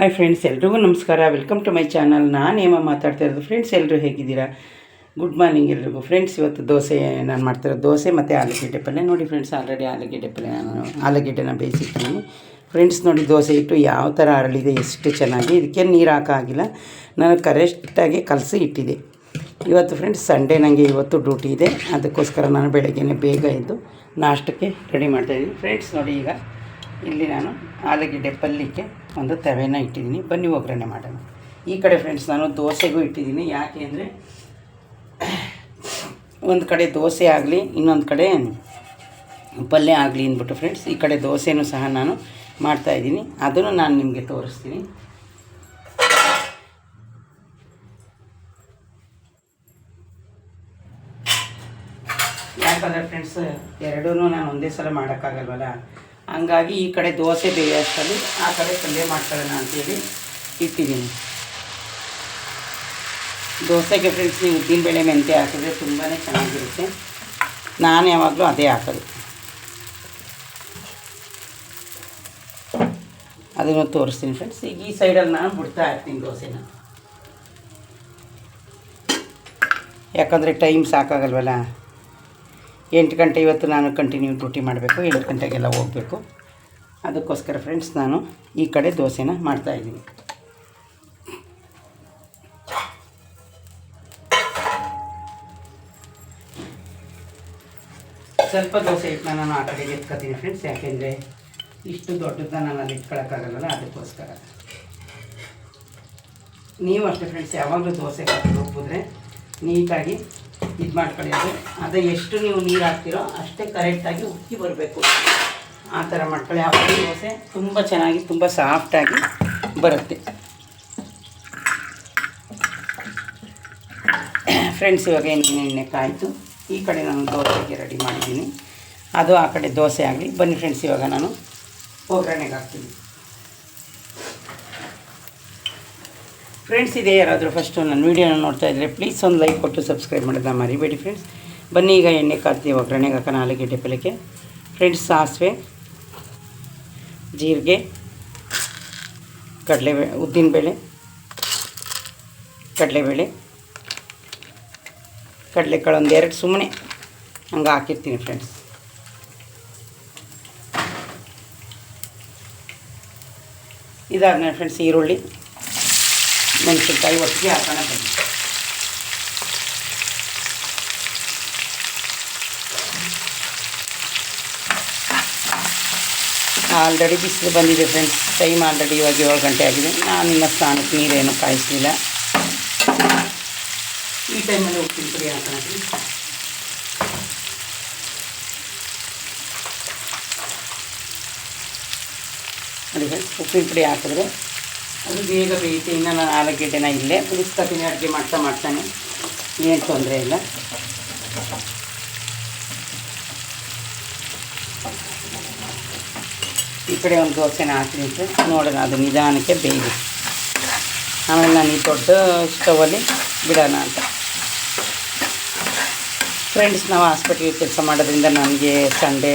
Hi friends ಎಲ್ರಿಗೂ ನಮಸ್ಕಾರ. Welcome to my channel ನಾನು ಏಮ ಮಾತಾಡ್ತಾ ಇರೋದು. ಫ್ರೆಂಡ್ಸ್ ಎಲ್ಲರೂ ಹೇಗಿದ್ದೀರಾ? ಗುಡ್ ಮಾರ್ನಿಂಗ್ ಎಲ್ರಿಗೂ. ಫ್ರೆಂಡ್ಸ್ ಇವತ್ತು ದೋಸೆ ನಾನು ಮಾಡ್ತಿರೋದು ದೋಸೆ ಮತ್ತು ಆಲೂಗೆಡ್ಡೆ ಪಲ್ಯ. ನೋಡಿ ಫ್ರೆಂಡ್ಸ್ ಆಲ್ರೆಡಿ ಆಲೂಗೆಡ್ಡೆ ಪಲ್ಯ ನಾನು, ಆಲೂಗೆಡ್ಡೆನ ಬೇಯಿಸಿಟ್ಟಿದ್ದೀನಿ ಫ್ರೆಂಡ್ಸ್ ನೋಡಿ ದೋಸೆ ಇಟ್ಟು ಯಾವ ಥರ ಅರಳಿದೆ, ಎಷ್ಟು ಚೆನ್ನಾಗಿ. ಇದಕ್ಕೆ ನೀರು ಹಾಕಾಗಿಲ್ಲ ನಾನು ಕರೆಕ್ಟಾಗಿ ಕಲಸಿ ಇಟ್ಟಿದೆ. ಇವತ್ತು ಫ್ರೆಂಡ್ಸ್ ಸಂಡೆ ನನಗೆ ಇವತ್ತು ಡ್ಯೂಟಿ ಇದೆ. ಅದಕ್ಕೋಸ್ಕರ ನಾನು ಬೆಳಗ್ಗೆ ಬೇಗ ಇದ್ದು ನಾಷ್ಟಕ್ಕೆ ರೆಡಿ ಮಾಡ್ತಾಯಿದ್ದೀನಿ ಫ್ರೆಂಡ್ಸ್ ನೋಡಿ ಈಗ ಇಲ್ಲಿ ನಾನು ಆಲೂಗೆಡ್ಡೆ ಪಲ್ಯಕ್ಕೆ ಒಂದು ತವೆನ ಇಟ್ಟಿದ್ದೀನಿ. ಬನ್ನಿ, ಒಗ್ಗರಣೆ ಮಾಡೋಣ. ಈ ಕಡೆ ಫ್ರೆಂಡ್ಸ್ ನಾನು ದೋಸೆಗೂ ಇಟ್ಟಿದ್ದೀನಿ. ಯಾಕೆ ಅಂದರೆ ಒಂದು ಕಡೆ ದೋಸೆ ಆಗಲಿ, ಇನ್ನೊಂದು ಕಡೆ ಪಲ್ಯ ಆಗಲಿ ಅಂದ್ಬಿಟ್ಟು ಫ್ರೆಂಡ್ಸ್ ಈ ಕಡೆ ದೋಸೆನೂ ಸಹ ನಾನು ಮಾಡ್ತಾಯಿದ್ದೀನಿ ಅದನ್ನು ನಾನು ನಿಮಗೆ ತೋರಿಸ್ತೀನಿ. ಯಾಕಂದರೆ ಫ್ರೆಂಡ್ಸ್ ಎರಡೂ ನಾನು ಒಂದೇ ಸಲ ಮಾಡೋಕ್ಕಾಗಲ್ವಲ್ಲ? ಹಂಗಾಗಿ ಈ ಕಡೆ ದೋಸೆ ಬೇಯೋಷ್ಟರಲ್ಲಿ ಆ ಕಡೆ ಪಲ್ಯ ಮಾಡ್ಕೊಳ್ಳೋಣ ಅಂತೇಳಿ ಇಟ್ಟಿದ್ದೀನಿ. ದೋಸೆಗೆ ಫ್ರೆಂಡ್ಸ್ ನೀವು ಉದ್ದಿನಬೇಳೆ ಮೆಂತ್ಯ ಹಾಕಿದ್ರೆ ತುಂಬಾ ಚೆನ್ನಾಗಿರುತ್ತೆ. ನಾನು ಯಾವಾಗಲೂ ಅದೇ ಹಾಕೋದು. ಅದನ್ನು ತೋರಿಸ್ತೀನಿ ಫ್ರೆಂಡ್ಸ್ ಈಗ ಈ ಸೈಡಲ್ಲಿ ನಾನು ಬಿಡ್ತಾ ಇರ್ತೀನಿ ದೋಸೆನ. ಯಾಕಂದರೆ ಟೈಮ್ ಸಾಕಾಗಲ್ವಲ್ಲ. ಎಂಟು ಗಂಟೆ ಇವತ್ತು ನಾನು ಕಂಟಿನ್ಯೂ ಡ್ಯೂಟಿ ಮಾಡಬೇಕು, ಎಂಟು ಗಂಟೆಗೆಲ್ಲ ಹೋಗಬೇಕು. ಅದಕ್ಕೋಸ್ಕರ ಫ್ರೆಂಡ್ಸ್ ನಾನು ಈ ಕಡೆ ದೋಸೆನ ಮಾಡ್ತಾಯಿದ್ದೀನಿ ಸ್ವಲ್ಪ ದೋಸೆ ಹಿಟ್ಟನ್ನ ನಾನು ಆ ಕಡೆಗೆ ಎತ್ಕೊತೀನಿ ಫ್ರೆಂಡ್ಸ್ ಯಾಕೆಂದರೆ ಇಷ್ಟು ದೊಡ್ಡದನ್ನ ನಾನು ಅಲ್ಲಿ ಇಟ್ಕೊಳಕ್ಕಾಗಲ್ಲ ಅದಕ್ಕೋಸ್ಕರ. ನೀವು ಅಷ್ಟೇ ಫ್ರೆಂಡ್ಸ್ ಯಾವಾಗಲೂ ದೋಸೆ ರುಬ್ಬಿದ್ರೆ ನೀಟಾಗಿ ಇದು ಮಾಡ್ಕೊಳ್ಳಿ ಅದು ಎಷ್ಟು ನೀವು ನೀರು ಹಾಕ್ತಿರೋ ಅಷ್ಟೇ ಕರೆಕ್ಟಾಗಿ ಉಕ್ಕಿ ಬರಬೇಕು. ಆ ಥರ ಮಾಡ್ಕೊಳ್ಳಿ. ಆವಾಗ ದೋಸೆ ತುಂಬ ಚೆನ್ನಾಗಿ, ತುಂಬ ಸಾಫ್ಟಾಗಿ ಬರುತ್ತೆ. ಫ್ರೆಂಡ್ಸ್ ಇವಾಗ ಎಣ್ಣೆ ಕಾಯಿತು. ಈ ಕಡೆ ನಾನು ದೋಸೆಗೆ ರೆಡಿ ಮಾಡಿದ್ದೀನಿ. ಅದು ಆ ಕಡೆ ದೋಸೆ ಆಗಲಿ. ಬನ್ನಿ ಫ್ರೆಂಡ್ಸ್ ಇವಾಗ ನಾನು ಒಗ್ಗರಣೆಗೆ ಹಾಕ್ತೀನಿ. ಫ್ರೆಂಡ್ಸ್ ಇದೆ, ಯಾರಾದರೂ ಫಸ್ಟು ನನ್ನ ವೀಡಿಯೋನ ನೋಡ್ತಾ ಇದ್ದರೆ ಪ್ಲೀಸ್ ಒಂದು ಲೈಕ್ ಕೊಟ್ಟು ಸಬ್ಸ್ಕ್ರೈಬ್ ಮಾಡೋದನ್ನ ಮರಿಬೇಡಿ ಫ್ರೆಂಡ್ಸ್ ಬನ್ನಿ ಈಗ ಎಣ್ಣೆ ಕಾಡ್ತೀವಿ ಒಗ್ಗರಣೆಗೆ ಹಾಕೋಣ ಆಲೂಗೆಡ್ಡೆ ಪಲ್ಯಕ್ಕೆ. ಫ್ರೆಂಡ್ಸ್ ಸಾಸಿವೆ, ಜೀರಿಗೆ ಕಡಲೆಬೇಳೆ ಉದ್ದಿನಬೇಳೆ ಕಡಲೆಬೇಳೆ, ಕಡಲೆಕಾಳು ಒಂದು ಎರಡು ಸುಮ್ಮನೆ ಹಂಗೆ ಹಾಕಿರ್ತೀನಿ ಫ್ರೆಂಡ್ಸ್ ಇದಾದ್ಮೇಲೆ ಫ್ರೆಂಡ್ಸ್ ಈರುಳ್ಳಿ. ಮೆಣಸಿನ್ಕಾಯಿ ಒಟ್ಟಿಗೆ ಹಾಕೋಣ ಬನ್ನಿ ಆಲ್ರೆಡಿ ಬಿಸಿಲು ಬಂದಿದೆ ಫ್ರೆಂಡ್ಸ್ ಟೈಮ್ ಆಲ್ರೆಡಿ ಇವಾಗ ಏಳು ಗಂಟೆ ಆಗಿದೆ ನಾನು ಇನ್ನು ಸ್ನಾನಕ್ಕೆ ನೀರೇನು ಕಾಯಿಸಲಿಲ್ಲ ಈ ಟೈಮಲ್ಲಿ ಉಪ್ಪಿನ ಪುಡಿ ಹಾಕೋಣ ಫ್ರೆಂಡ್ಸ್ ನೋಡಿ ಫ್ರೆಂಡ್ಸ್ ಉಪ್ಪಿನ ಪುಡಿ ಹಾಕಿದ್ರೆ ಅದು ಬೇಗ ಬೇಯುತ್ತೆ ಇನ್ನು ನಾನು ಆಲೂಗೆಡ್ಡೆನ ಇಲ್ಲೇ ಬಿಡಿಸ್ಕೊತೀನಿ ಅಡುಗೆ ಮಾಡ್ತಾ ಮಾಡ್ತಾನೆ. ಏನು ತೊಂದರೆ ಇಲ್ಲ. ಈ ಕಡೆ ಒಂದು ದೋಸೆನ ಹಾಕ್ತೀನಿ ನೋಡೋಣ, ಅದು ನಿಧಾನಕ್ಕೆ ಬೇಯಲಿ. ಆಮೇಲೆ ನಾನು ಈ ದೊಡ್ಡ ಸ್ಟವಲ್ಲಿ ಬಿಡೋಣ ಅಂತ. ಫ್ರೆಂಡ್ಸ್ ನಾವು ಹಾಸ್ಪಿಟ್ಲಿಗೆ ಕೆಲಸ ಮಾಡೋದ್ರಿಂದ ನನಗೆ ಸಂಡೇ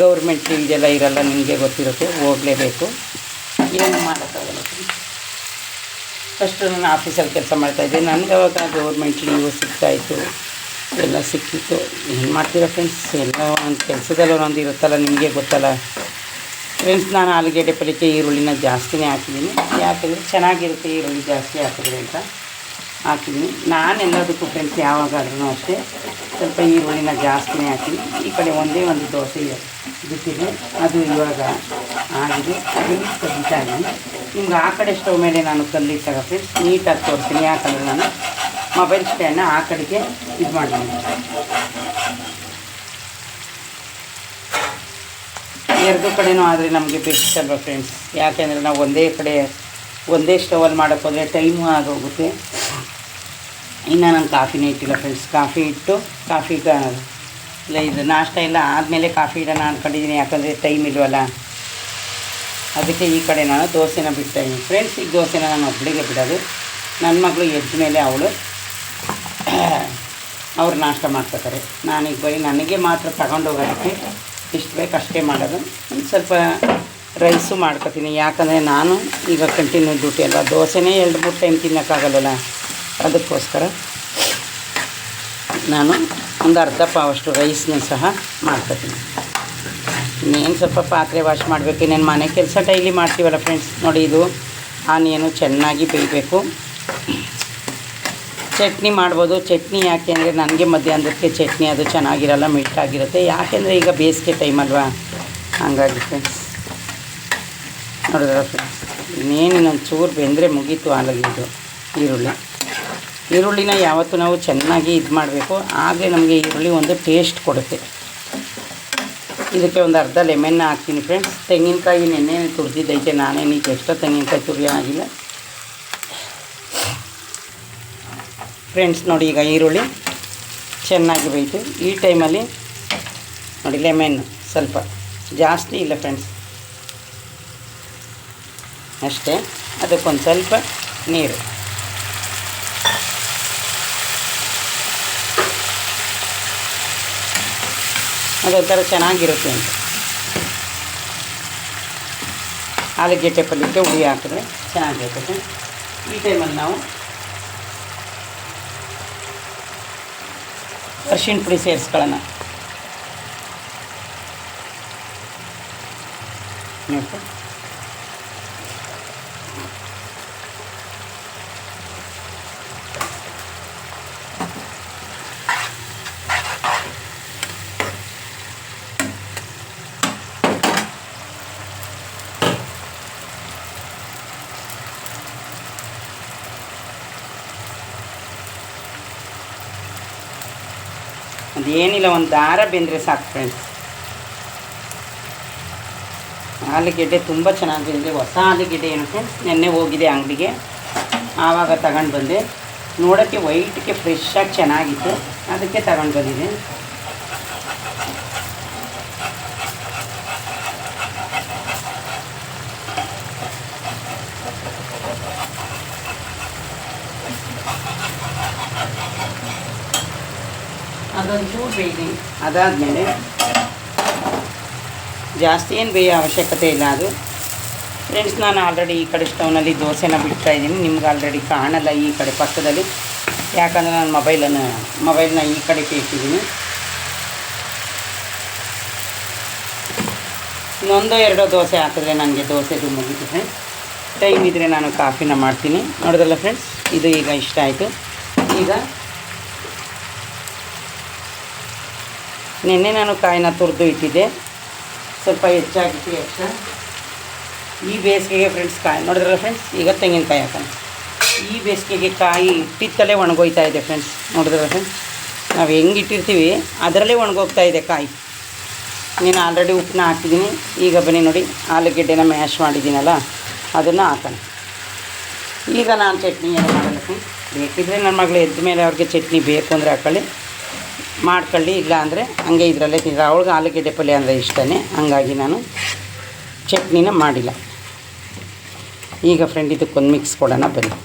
ಗೌರ್ಮೆಂಟ್ ಇದೆಲ್ಲ ಇರಲ್ಲ, ನಿಮಗೆ ಗೊತ್ತಿರುತ್ತೆ, ಹೋಗಲೇಬೇಕು. ಏನು ಮಾಡೋಕ್ಕಾಗಲ್ಲ. ಫಸ್ಟು ನಾನು ಆಫೀಸಲ್ಲಿ ಕೆಲಸ ಮಾಡ್ತಾಯಿದ್ದೆ ನನಗೆ ಅವಾಗ ಗೌರ್ಮೆಂಟ್ ಲೀವು ಸಿಗ್ತಾಯಿತ್ತು, ಎಲ್ಲ ಸಿಕ್ಕಿತ್ತು. ಏನು ಮಾಡ್ತೀರ ಫ್ರೆಂಡ್ಸ್ ಎಲ್ಲ ಒಂದು ಕೆಲಸದಲ್ಲಿ ಒಂದೊಂದು ಇರುತ್ತಲ್ಲ, ನಿಮಗೆ ಗೊತ್ತಲ್ಲ. ಫ್ರೆಂಡ್ಸ್ ನಾನು ಆಲೂಗೆಡ್ಡೆ ಪಲ್ಯಕ್ಕೆ ಈರುಳ್ಳಿನ ಜಾಸ್ತಿನೇ ಹಾಕಿದ್ದೀನಿ. ಯಾಕಂದರೆ ಚೆನ್ನಾಗಿರುತ್ತೆ ಈರುಳ್ಳಿ ಜಾಸ್ತಿ ಹಾಕಿದ್ರೆ ಅಂತ ಹಾಕಿದ್ದೀನಿ. ನಾನು ಎಲ್ಲದಕ್ಕೂ ಫ್ರೆಂಡ್ಸ್ ಯಾವಾಗಾದ್ರೂ ಅಷ್ಟೇ. ಸ್ವಲ್ಪ ಈರುಳ್ಳಿನ ಜಾಸ್ತಿನೇ ಹಾಕಿ, ಈ ಕಡೆ ಒಂದೇ ಒಂದು ದೋಸೆ ಬಿಟ್ಟಿದೆ. ಅದು ಇವಾಗ ಆಗಿದೆ. ಅದನ್ನು ತೆಗಿತಾ ನಿಮ್ಗೆ ಆ ಕಡೆ ಸ್ಟವ್ ಮೇಲೆ ನಾನು ಕಲ್ಲಿ ಫ್ರೆಂಡ್ಸ್ ನೀಟಾಗಿ ತೋರಿಸ್ತೀನಿ ಯಾಕಂದರೆ ನಾನು. ಮೊಬೈಲ್ ಸ್ಟ್ಯಾಂಡ್ನ ಆ ಕಡೆಗೆ ಇದು ಮಾಡಿದ್ದೀನಿ ಎರಡು ಕಡೆನೂ ಆದರೆ ನಮಗೆ ಬೆಸ್ಟ್ ಅಲ್ವಾ ಫ್ರೆಂಡ್ಸ್ ಯಾಕೆಂದರೆ ನಾವು ಒಂದೇ ಕಡೆ, ಒಂದೇ ಸ್ಟವಲ್ಲಿ ಮಾಡೋಕ್ಕೋದ್ರೆ ಟೈಮು ಆಗೋಗುತ್ತೆ. ಇನ್ನು ನಾನು ಕಾಫಿನೇ ಇಟ್ಟಿಲ್ಲ ಫ್ರೆಂಡ್ಸ್ ಕಾಫಿ ಇಟ್ಟು, ಕಾಫಿ ಇಲ್ಲ ಇದು ನಾಷ್ಟ ಎಲ್ಲ ಆದಮೇಲೆ ಕಾಫಿ ಇಡೋಣ ಅಂದ್ಕೊಂಡಿದ್ದೀನಿ ಯಾಕಂದರೆ ಟೈಮ್ ಇಲ್ವಲ್ಲ. ಅದಕ್ಕೆ ಈ ಕಡೆ ನಾನು ದೋಸೆನ ಬಿಡ್ತಾಯಿದ್ದೀನಿ ಫ್ರೆಂಡ್ಸ್ ಈಗ ದೋಸೆನ ನಾನು ಒಬ್ಬಳಿಗೆ ಬಿಡೋದು. ನನ್ನ ಮಗಳು ಎದ್ದ ಮೇಲೆ ಅವಳು ಅವ್ರು ನಾಷ್ಟ ಮಾಡ್ಕೋತಾರೆ. ನಾನೀಗ ಬರೀ ನನಗೆ ಮಾತ್ರ ತಗೊಂಡೋಗೋದಕ್ಕೆ ಇಷ್ಟು ಬೇಕು ಅಷ್ಟೇ ಮಾಡೋದು. ಒಂದು ಸ್ವಲ್ಪ ರೈಸು ಮಾಡ್ಕೊತೀನಿ. ಯಾಕಂದರೆ ನಾನು ಈಗ ಕಂಟಿನ್ಯೂ ಡ್ಯೂಟಿ ಅಲ್ವಾ, ದೋಸೆನೇ ಎರಡು ಮೂರು ಟೈಮ್ ತಿನ್ನೋಕ್ಕಾಗಲ್ವಲ್ಲ ಅದಕ್ಕೋಸ್ಕರ ನಾನು ಒಂದು ಅರ್ಧ ಪಾವಷ್ಟು ರೈಸ್ನ ಸಹ ಮಾಡ್ಕೊತೀನಿ. ಇನ್ನೇನು ಸ್ವಲ್ಪ ಪಾತ್ರೆ ವಾಶ್ ಮಾಡಬೇಕು, ಇನ್ನೇನು ಮನೆ ಕೆಲಸ ಡೈಲಿ ಮಾಡ್ತೀವಲ್ಲ ಫ್ರೆಂಡ್ಸ್? ನೋಡಿ ಇದು ಆನಿಯನು ಚೆನ್ನಾಗಿ ಬೇಯಬೇಕು. ಚಟ್ನಿ ಮಾಡ್ಬೋದು. ಚಟ್ನಿ ಯಾಕೆ ಅಂದರೆ ನನಗೆ ಮಧ್ಯಾಹ್ನದಕ್ಕೆ ಚಟ್ನಿ ಅದು ಚೆನ್ನಾಗಿರಲ್ಲ ಮಿಟ್ಟಾಗಿರುತ್ತೆ ಯಾಕೆಂದರೆ ಈಗ ಬೇಸಿಗೆ ಟೈಮ್ ಅಲ್ವಾ? ಹಂಗಾಗಿ ಫ್ರೆಂಡ್ಸ್. ನೋಡಿದ್ರ ಫ್ರೆಂಡ್ಸ್? ಇನ್ನೇನು ಇನ್ನೊಂದು ಚೂರು ಬೆಂದರೆ ಮುಗೀತು ಆಲಾಗಿ ಇದು ಈರುಳ್ಳಿ. ಈರುಳ್ಳಿನ ಯಾವತ್ತೂ ನಾವು ಚೆನ್ನಾಗಿ ಇದು ಮಾಡಬೇಕು. ಆಗಲೇ ನಮಗೆ ಈರುಳ್ಳಿ ಒಂದು ಟೇಸ್ಟ್ ಕೊಡುತ್ತೆ. ಇದಕ್ಕೆ ಒಂದು ಅರ್ಧ ಲೆಮನ್ನ ಹಾಕ್ತೀನಿ ಫ್ರೆಂಡ್ಸ್ ತೆಂಗಿನಕಾಯಿ ನೆನ್ನೆ ತುರಿದಿದ್ದೈತೆ ನಾನೇನು ಈಗ ಎಷ್ಟೋ ತೆಂಗಿನಕಾಯಿ ತುರಿ ಆಗಿಲ್ಲ. ಫ್ರೆಂಡ್ಸ್ ನೋಡಿ ಈಗ ಈರುಳ್ಳಿ ಚೆನ್ನಾಗಿ ಬೈತು ಈ ಟೈಮಲ್ಲಿ ನೋಡಿ ಲೆಮೆನ್ ಸ್ವಲ್ಪ ಜಾಸ್ತಿ ಇಲ್ಲ ಫ್ರೆಂಡ್ಸ್ ಅಷ್ಟೇ. ಅದಕ್ಕೊಂದು ಸ್ವಲ್ಪ ನೀರು. ಅದೊಂಥರ ಚೆನ್ನಾಗಿರುತ್ತೆ ಅಂತ. ಆಲೂಗೆಡ್ಡೆ ಪಲ್ಯಕ್ಕೆ ಹುಳಿ ಹಾಕಿದ್ರೆ ಚೆನ್ನಾಗಿರುತ್ತೆ ಈ ಟೈಮಲ್ಲಿ ನಾವು ಅರ್ಶಿಣ ಪುಡಿ ಸೇರಿಸ್ಕೊಳ್ಳೋಣ. ನೋಡಿ ಅದೇನಿಲ್ಲ, ಒಂದು ದಾರ ಬೆಂದರೆ ಸಾಕು ಫ್ರೆಂಡ್ಸ್ ಆಲೂಗೆಡ್ಡೆ ತುಂಬ ಚೆನ್ನಾಗಿ ಬೆಂದಿದೆ ಹೊಸ ಆಲೂಗೆಡ್ಡೆ ಏನು ಫ್ರೆಂಡ್ಸ್ ನೆನ್ನೆ ಹೋಗಿದೆ ಅಂಗಡಿಗೆ. ಆವಾಗ ತಗೊಂಡು ಬಂದೆ. ನೋಡೋಕ್ಕೆ ವೈಟ್ಗೆ ಫ್ರೆಶ್ಶಾಗಿ ಚೆನ್ನಾಗಿತ್ತು. ಅದಕ್ಕೆ ತಗೊಂಡು ಬಂದಿದೆ. ಅದೊಂದು ಬೇಯಲಿ ಅದಾದಮೇಲೆ ಜಾಸ್ತಿ ಏನು ಬೇಯೋ ಅವಶ್ಯಕತೆ ಇಲ್ಲ ಅದು. ಫ್ರೆಂಡ್ಸ್ ನಾನು ಆಲ್ರೆಡಿ ಈ ಕಡೆ ಸ್ಟವ್ನಲ್ಲಿ ದೋಸೆನ ಬಿಡ್ತಾ ಇದ್ದೀನಿ. ನಿಮ್ಗೆ ಆಲ್ರೆಡಿ ಕಾಣಲ್ಲ ಈ ಕಡೆ ಪಕ್ಕದಲ್ಲಿ. ಯಾಕಂದರೆ ನಾನು ಮೊಬೈಲನ್ನು ಮೊಬೈಲ್ನ ಈ ಕಡೆಗೆ ಇಟ್ಟಿದ್ದೀನಿ ಇನ್ನೊಂದು ಎರಡೋ ದೋಸೆ ಹಾಕಿದ್ರೆ ನನಗೆ ದೋಸೆದು ಮುಗಿತು ಫ್ರೆಂಡ್ಸ್ ಟೈಮ್ ಇದ್ದರೆ ನಾನು ಕಾಫಿನ ಮಾಡ್ತೀನಿ. ನೋಡಿದ್ರಲ್ಲ ಫ್ರೆಂಡ್ಸ್ ಇದು ಈಗ ಇಷ್ಟ ಆಯಿತು. ಈಗ ನಿನ್ನೆ ನಾನು ಕಾಯಿನ ತುರಿದು ಇಟ್ಟಿದ್ದೆ. ಸ್ವಲ್ಪ ಹೆಚ್ಚಾಗಿತ್ತು ಎಕ್ಸ್ಟ್ರಾ ಈ ಬೇಸಿಗೆಗೆ ಫ್ರೆಂಡ್ಸ್ ಕಾಯಿ, ನೋಡಿದ್ರಲ್ಲ ಫ್ರೆಂಡ್ಸ್ ಈಗ ತೆಂಗಿನಕಾಯಿ ಹಾಕೋಣ. ಈ ಬೇಸಿಗೆಗೆ ಕಾಯಿ ಇಟ್ಟಿತ್ತಲೇ ಒಣಗೋಯ್ತಾ ಇದೆ ಫ್ರೆಂಡ್ಸ್ ನೋಡಿದ್ರಲ್ಲ ಫ್ರೆಂಡ್ಸ್ ನಾವು ಹೆಂಗೆ ಇಟ್ಟಿರ್ತೀವಿ, ಅದರಲ್ಲೇ ಒಣಗೋಗ್ತಾ ಇದೆ ಕಾಯಿ. ನೀನು ಆಲ್ರೆಡಿ ಉಪ್ಪನ್ನ ಹಾಕಿದ್ದೀನಿ ಈಗ ಬನ್ನಿ ನೋಡಿ, ಆಲೂಗೆಡ್ಡೆನ ಮ್ಯಾಶ್ ಮಾಡಿದ್ದೀನಲ್ಲ ಅದನ್ನು ಹಾಕೋಣ. ಈಗ ನಾನು ಚಟ್ನಿ ಏನು ಫ್ರೆಂಡ್ಸ್ ಬೇಕಿದ್ರೆ ನನ್ನ ಮಗಳು ಎದ್ದ ಮೇಲೆ ಅವ್ರಿಗೆ ಚಟ್ನಿ ಬೇಕು ಅಂದರೆ ಹಾಕೊಳ್ಳಿ. ಮಾಡ್ಕೊಳ್ಳಿ, ಇಲ್ಲ ಅಂದರೆ ಹಂಗೆ ಇದರಲ್ಲೇ ತಿಂದ ಅವಳಿಗೆ ಆಲೂಗೆಡ್ಡೆ ಪಲ್ಯ ಅಂದರೆ ಇಷ್ಟನೇ. ಹಂಗಾಗಿ ನಾನು ಚಟ್ನಿನ ಮಾಡಿಲ್ಲ. ಈಗ ಫ್ರೆಂಡ್ ಇದಕ್ಕೊಂದು ಮಿಕ್ಸ್ ಕೊಡೋಣ, ಬನ್ನಿ.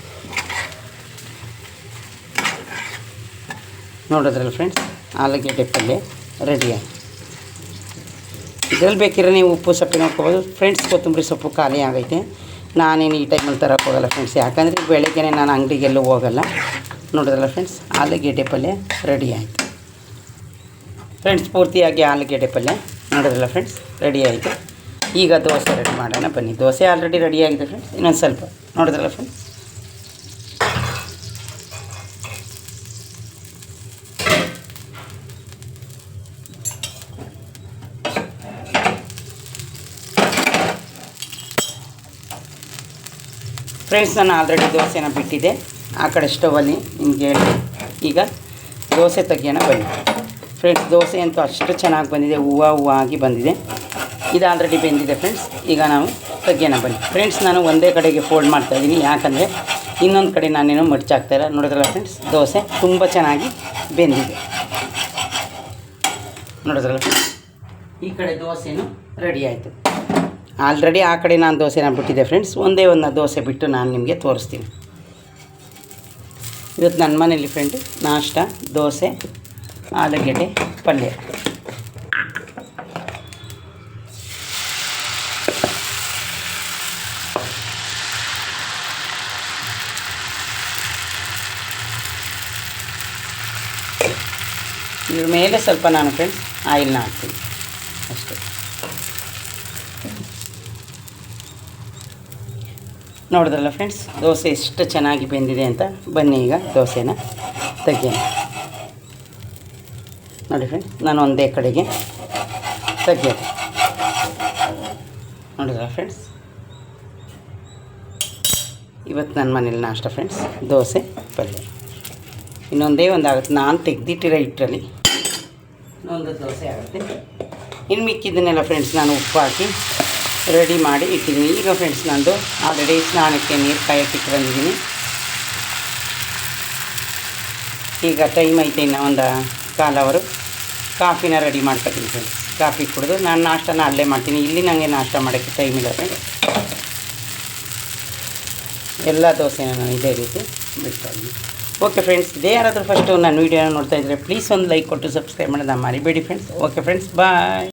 ನೋಡಿದ್ರಲ್ಲ ಫ್ರೆಂಡ್ಸ್ ಆಲೂಗೆಡ್ಡೆ ಪಲ್ಯ ರೆಡಿಯಾಗಿ ಇದರಲ್ಲಿ ಬೇಕಿರೋ ನೀವು ಉಪ್ಪು ಸೊಪ್ಪಿನ ಹಾಕ್ಕೋಬೋದು. ಫ್ರೆಂಡ್ಸ್ ಕೊತ್ತಂಬರಿ ಸೊಪ್ಪು ಖಾಲಿ ಆಗೈತೆ. ನಾನೇನು ಈ ಟೈಮಲ್ಲಿ ತರೋಕೆ ಹೋಗಲ್ಲ ಫ್ರೆಂಡ್ಸ್ ಯಾಕಂದರೆ ಬೆಳಗ್ಗೆ ನಾನು ಅಂಗಡಿಗೆಲ್ಲೂ ಹೋಗಲ್ಲ. ನೋಡಿದ್ರಲ್ಲ ಫ್ರೆಂಡ್ಸ್ ಆಲೂಗೆಡ್ಡೆ ಪಲ್ಯ ರೆಡಿ ಆಯಿತು. ಫ್ರೆಂಡ್ಸ್ ಪೂರ್ತಿಯಾಗಿ ಆಲೂಗೆಡ್ಡೆ ಪಲ್ಯ. ನೋಡಿದ್ರಲ್ಲ ಫ್ರೆಂಡ್ಸ್ ರೆಡಿ ಆಯಿತು. ಈಗ ದೋಸೆ ರೆಡಿ ಮಾಡೋಣ. ಬನ್ನಿ. ದೋಸೆ ಆಲ್ರೆಡಿ ರೆಡಿ ಆಗಿದೆ ಫ್ರೆಂಡ್ಸ್ ಇನ್ನೊಂದು ಸ್ವಲ್ಪ. ನೋಡಿದ್ರಲ್ಲ ಫ್ರೆಂಡ್ಸ್ ಫ್ರೆಂಡ್ಸ್ ನಾನು ಆಲ್ರೆಡಿ ದೋಸೆನ ಬಿಟ್ಟಿದ್ದೆ. ಆ ಕಡೆ ಸ್ಟವಲ್ಲಿ ನಿಮಗೆ ಹೇಳಿ. ಈಗ ದೋಸೆ ತೆಗಿಯೋಣ. ಬನ್ನಿ. ಫ್ರೆಂಡ್ಸ್, ದೋಸೆ ಅಂತೂ ಅಷ್ಟು ಚೆನ್ನಾಗಿ ಬಂದಿದೆ, ಹೂವು ಹೂವು ಆಗಿ ಬಂದಿದೆ. ಇದು ಆಲ್ರೆಡಿ ಬೆಂದಿದೆ ಫ್ರೆಂಡ್ಸ್. ಈಗ ನಾವು ತೆಗಿಯೋಣ, ಬನ್ನಿ. ಫ್ರೆಂಡ್ಸ್, ನಾನು ಒಂದೇ ಕಡೆಗೆ ಫೋಲ್ಡ್ ಮಾಡ್ತಾಯಿದ್ದೀನಿ ಯಾಕಂದರೆ ಇನ್ನೊಂದು ಕಡೆ ನಾನೇನು ಮಡ್ಚಾಗ್ತಾಯಿಲ್ಲ ನೋಡಿದ್ರಲ್ಲ ಫ್ರೆಂಡ್ಸ್, ದೋಸೆ ತುಂಬ ಚೆನ್ನಾಗಿ ಬೆಂದಿದೆ. ನೋಡಿದ್ರಲ್ಲ ಈ ಕಡೆ ದೋಸೆನೂ ರೆಡಿ ಆಯಿತು. ಆಲ್ರೆಡಿ ಆ ಕಡೆ ನಾನು ದೋಸೆನ ಬಿಟ್ಟಿದ್ದೆ ಫ್ರೆಂಡ್ಸ್. ಒಂದೇ ಒಂದು ದೋಸೆ ಬಿಟ್ಟು ನಾನು ನಿಮಗೆ ತೋರಿಸ್ತೀನಿ. ಇವತ್ತು ನನ್ನ ಮನೇಲಿ ಫ್ರೆಂಡ್ ನಾಷ್ಟ, ದೋಸೆ ಆಲೂಗೆಡ್ಡೆ ಪಲ್ಯ. ಇದ್ರ ಮೇಲೆ ಸ್ವಲ್ಪ ನಾನು ಫ್ರೆಂಡ್ಸ್ ಆಯಿಲ್ನ ಹಾಕ್ತೀನಿ. ಅಷ್ಟೇ. ನೋಡಿದ್ರಲ್ಲ ಫ್ರೆಂಡ್ಸ್ ದೋಸೆ ಎಷ್ಟು ಚೆನ್ನಾಗಿ ಬೆಂದಿದೆ ಅಂತ. ಬನ್ನಿ ಈಗ ದೋಸೆನ ತೆಗಿಯೋಣ. ನೋಡಿ ಫ್ರೆಂಡ್ಸ್ ನಾನು ಒಂದೇ ಕಡೆಗೆ ತೆಗಿಯೋದು ನೋಡಿದ್ರ ಫ್ರೆಂಡ್ಸ್? ಇವತ್ತು ನನ್ನ ಮನೇಲಿ ನಾಷ್ಟ ಫ್ರೆಂಡ್ಸ್, ದೋಸೆ, ಪಲ್ಯ. ಇನ್ನೊಂದೇ ಒಂದು ಆಗುತ್ತೆ ನಾನು ತೆಗೆದಿಟ್ಟಿರೋ ಹಿಟ್ಟಲ್ಲಿ. ಇನ್ನೊಂದು ದೋಸೆ ಆಗುತ್ತೆ. ಇನ್ನು ಮಿಕ್ಕಿದ್ದನ್ನೆಲ್ಲ ಫ್ರೆಂಡ್ಸ್, ನಾನು ಉಪ್ಪು ಹಾಕಿ ರೆಡಿ ಮಾಡಿ ಇಟ್ಟಿದ್ದೀನಿ. ಈಗ ಫ್ರೆಂಡ್ಸ್, ನಂದು ಆಲ್ರೆಡಿ ಸ್ನಾನಕ್ಕೆ ನೀರು ಕಾಯಕ್ಕೆ ಬಂದಿದ್ದೀನಿ. ಈಗ ಟೈಮ್ ಐತೆ ಇನ್ನು ಒಂದು ಕಾಲವರು ಕಾಫಿನ ರೆಡಿ ಮಾಡ್ಕೊತೀನಿ ಫ್ರೆಂಡ್ಸ್ ಕಾಫಿ ಕುಡಿದು ನಾನು ನಾಷ್ಟನ ಅಲ್ಲೇ ಮಾಡ್ತೀನಿ. ಇಲ್ಲಿ ನನಗೆ ನಾಷ್ಟ ಮಾಡೋಕ್ಕೆ ಟೈಮ್ ಇಲ್ಲ ಫ್ರೆಂಡ್ಸ್ ಎಲ್ಲ ದೋಸೆನ ನಾನು ಇದೇ ರೀತಿ ಬಿಡ್ತಾ ಇದ್ದೀನಿ. ಓಕೆ ಫ್ರೆಂಡ್ಸ್ ಇದೇ ಯಾರಾದರೂ ಫಸ್ಟು ನನ್ನ ವೀಡಿಯೋನ ನೋಡ್ತಾ ಇದ್ದರೆ ಪ್ಲೀಸ್ ಒಂದು ಲೈಕ್ ಕೊಟ್ಟು ಸಬ್ಸ್ಕ್ರೈಬ್ ಮಾಡೋದನ್ನ ಮರಿಬೇಡಿ ಫ್ರೆಂಡ್ಸ್ ಓಕೆ ಫ್ರೆಂಡ್ಸ್ ಬಾಯ್